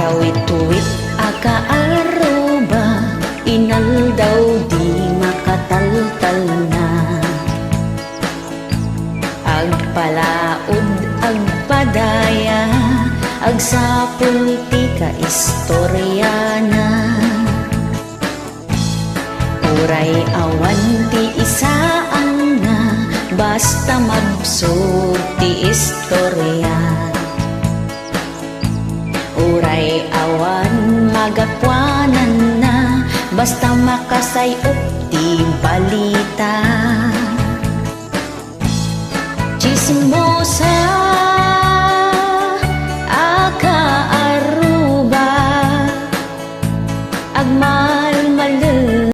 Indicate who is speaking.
Speaker 1: Uwit aka aruba Inal daw di makataltal na. Agpalaod, agpadaya Agsapul ti ka istorya na. Uray awan ti isaan nga Basta magsud ti istorya kay awan Magapwanan na. Basta makasayop di balita. Chismosa Aka Aruba Agma